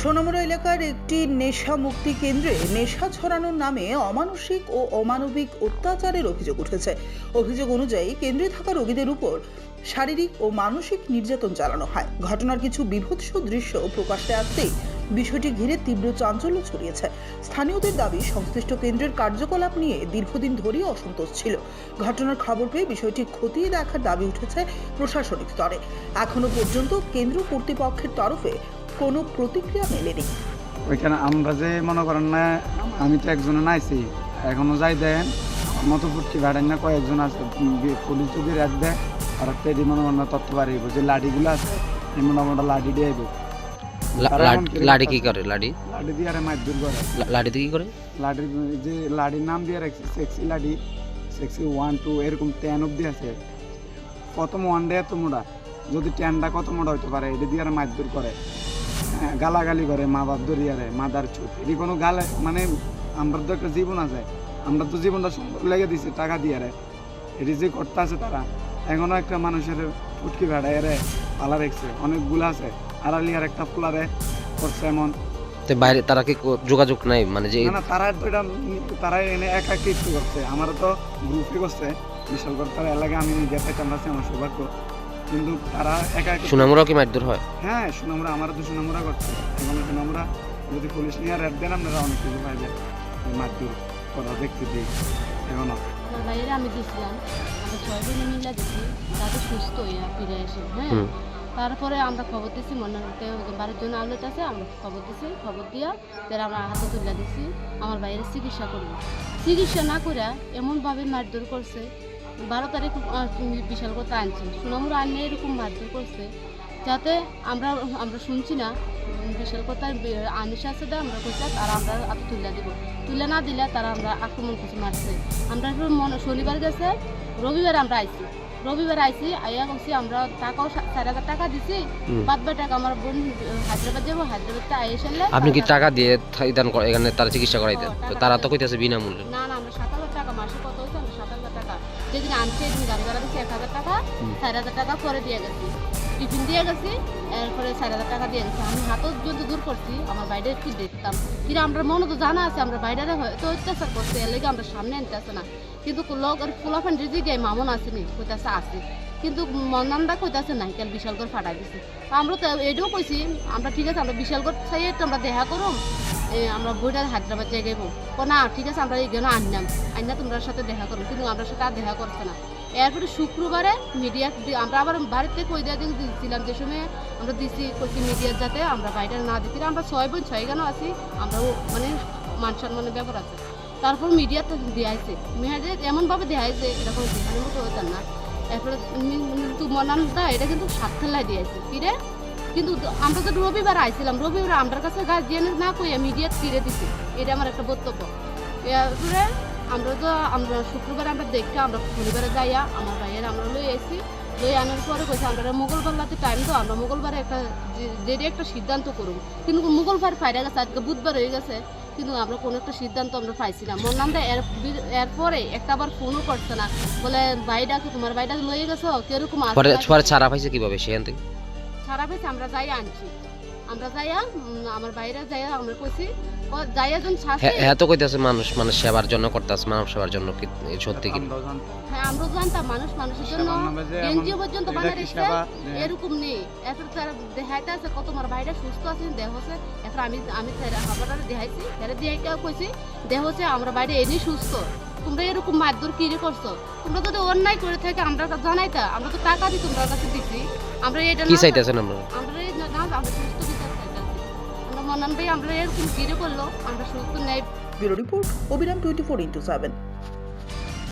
সোনামুড়া এলাকার একটি নেশা মুক্তি কেন্দ্রে নেশা ছড়ানোর নামে অমানসিক ও অমানবিক অত্যাচারের অভিযোগ উঠেছে। অভিযোগ অনুযায়ী কেন্দ্রে থাকা রোগীদের উপর শারীরিক ও মানসিক নির্যাতন চালানো হয়। ঘটনার কিছু বিভৎস দৃশ্য প্রকাশ্যে আসতেই বিষয়টি ঘিরে তীব্র চাঞ্চল্য ছড়িয়েছে। স্থানীয়দের দাবি, সংশ্লিষ্ট কেন্দ্রের কার্যকলাপ নিয়ে দীর্ঘদিন ধরেই অসন্তোষ ছিল। ঘটনার খবর পেয়ে বিষয়টি খতিয়ে দেখার দাবি উঠেছে প্রশাসনিক স্তরে। এখনও পর্যন্ত কেন্দ্র কর্তৃপক্ষের তরফে কোনো প্রতিক্রিয়া মেলেনি। ওইখানে আমরা যে মনে করেন না আমি তো একজনে নাইছি এখনও যাই দেন মতো ফুটকি ভাড়েন না কয়েকজন আছে পুলিশ যদি রেট দেয় আর একটা এটি মনে করেন তত্ত্ব পারিব যে লাঠিগুলো আছে এই মোটামোটা লাঠি দিয়ে দেবো করে লাডি কি করে? লাডি লাঠি দিয়ে আরে মারধর করে। লা- লাডিতে কি করে? লাঠির যে লাঠির নাম দিয়ে রাখছে সেক্সি লাঠি সেক্সি ওয়ান টু এরকম টেন অব্দি আছে। প্রথম ওয়ান ডে এত মোটা যদি টেনটা কত মোটা হইতে পারে এটা দিয়ে আর মারধর করে। হ্যাঁ, গালাগালি করে মা বাপ ধরিয়ারে মাদার ছুট এটি কোনো গালে মানে আমরা তো একটা জীবন আছে আমরা তো জীবনটা সুন্দর লেগে দিছি টাকা দিয়ে রে। এটি যে করতে আছে তারা এখনও একটা মানুষের ফুটকি ভেড়ায় রে পালা রেখছে অনেকগুলো আছে আড়ালিয়ার একটা ফুলারে করছে এমন। বাইরে তারা কি যোগাযোগ নাই? মানে যে না তারা তো এটা তারা এনে একা কিছু করছে আমারও তো গ্রুপে করছে বিশাল করে তারা এলাকা আমি নিজে পেতাম আমার সৌভাগ্য। কিন্তু তারা একা একা সুনামুরাও কি মারধর হয়? হ্যাঁ সুনামরা আমারও তো সুনামরা করছে। এবং সুনামরা যদি পুলিশ নিয়ে রেড দেন আপনারা অনেক কিছু পাইবেন। মারধর করা দেখতে দিই। এখনও। আমার বাইরে আমি দিছিলাম আমরা ছয় দিনে মিলে দিছি তাদের সুস্থ হইয়া ফিরে এসে হ্যাঁ? তারপরে আমরা খবর দিছি মনে হতে বাড়ির জন্য আউলেট আছে আমরা খবর দিছি খবর দিয়া তারা আমরা হাতে তুলে দিছি আমার বাইরে চিকিৎসা করব চিকিৎসা না করে এমনভাবে মারধর করছে বারো তারিখ বিশাল কথা আনছে সুনামুর আনিয়ে এরকম মারধর করছে যাতে আমরা আমরা শুনছি না বিশাল কথা আনিস আছে দা আমরা কইছি আর আমরা আর তুলে দিব। তুলে না দিলে তারা আমরা আক্রমণ করছে মারছে। আমরা মনে শনিবার গেছে রবিবার আমরা আইছি। রবিবার আইছি আইয়া বলছি আমরা টাকাও চার হাজার টাকা দিছি। বাদ বাই টাকা আমার বোন হায়দ্রাবাদ যাব হায়দ্রাবাদটা আইয়ে সারলে আপনি কি টাকা দিয়ে এখানে তারা চিকিৎসা করাইতেন? ও, তো তারা তো দিয়ে। কইতেছে বিনামূল্যে। না না আমরা সাত হাজার টাকা মাসে কত যেদিন আনছি এদিন গাড়ি ভাড়া দিচ্ছি এক হাজার টাকা। চার হাজার টাকা করে দিয়ে গেছি। টিফিন দিয়ে গেছি এরপরে চার হাজার টাকা দিয়ে গেছি। আমি হাতও যদি দূর করছি আমার বাইরে একটু দেখতাম? কিন্তু আমরা মনে তো জানা আছে আমরা বাইরে হয়তো অত্যাচার করছে এর লেগে আমরা সামনে আনতে আসে না। কিন্তু লোক আর ফুলাফান রিজি গাই মামন আসেনি কইতাছে আছে কিন্তু মন্দান্দা কইতাছে নাই কাল বিশালগড় ফাটাই দিছে। আমরা তো এটাও কইছি আমরা ঠিক আছে আমরা বিশালগড় একটু আমরা দেখা করুম। আমরা বইটা হায়দ্রাবাদ জায়গায় ও না, ঠিক আছে, আমরা এখানে আনলাম। আইনা তোমরা সাথে দেখা করুন কিন্তু আমরা সাথে আর দেখা করছে না। এরপরে শুক্রবারে মিডিয়া আমরা আবার বাড়িতে কই দিয়ে দিয়েছিলাম যে সময় আমরা দিছি কইছি মিডিয়ার যাতে আমরা বাইরে না দিচ্ছি আমরা ছয় বোন, ছয় গানও আছি। আমরা মানে মান সম্মানের ব্যাপার আছে। তারপর মিডিয়াতে দেখাইছে মেয়েদের এমনভাবে দেখাইছে এরকম দেখানোর মতো হতেন না। এরপরে তু মনানটা এটা কিন্তু সাত খেলায় দিয়েছে কিরে কিন্তু আমরা তো রবিবার আইছিলাম। রবিবার আমার কাছে গার্জিয়ান না কইয়া মিডিয়া ফিরে দিছে। এটা আমার একটা বক্তব্য। এরপরে আমরা তো, আমরা শুক্রবার আমরা দেখতে, আমরা শনিবারে যাইয়া আমার ভাইয়ের আমরা লই এসি লই আনার পরে কইছে আমরা মঙ্গলবার রাতে টাইম তো আমরা মঙ্গলবারে একটা যেটা একটা সিদ্ধান্ত করুন কিন্তু মঙ্গলবার ফাইরা গেছে, আজকে বুধবার হয়ে গেছে। কিন্তু আমরা কোনো একটা সিদ্ধান্ত আমরা পাইছি না মন্নান্দা এর বি- এরপরে একটা আবার ফোনও করছে না। বলে ভাইডাকে তোমার ভাইডাকে লইয়ে গেছো? কীরকম আছে? পরে নাকি?" পরে ছাড়া পাইছে কীভাবে সেখান থেকে? সারা বেশ আমরা যাই আনছি। আমরা যাইয়া আমার বাইরে যাইয়া আমরা কইছি যাইয়া যখন শাসি। হ্যাঁ হ্যাঁ তো কইতেছে মানুষ সেবার জন্য করতেছে মানব সেবার জন্য কি সত্যি কি? হ্যাঁ আমরা জানতাম মানুষ মানুষের জন্য এনজিও পর্যন্ত এরকম নেই। এরপর তারা দেখাইতে আছে কত ভাইটা সুস্থ আছে দেহ এখন আমি আমি খাবার দেখাইছি এরা দিয়ে কইছি দেহ হচ্ছে আমরা বাইরে এনি সুস্থ। তোমরা এরকম মারধর কি রে করছ? তোমরা যদি অন্যায় করে থাকে আমরা তো জানাইতা আমরা তো টাকা দিই তোমরা কাছে দিছি। আমরা এটা কি চাইতেছেন আমরা? আমরা এই না আমরা সুস্থ বিচার চাইতাছি। আমরা মনান ভাই আমরা এরকম কিরে করল? আমরা সুস্থ ন্যায় ব্যুরো রিপোর্ট অবিরাম টোয়েন্টি ফোর ইন্টু সেভেন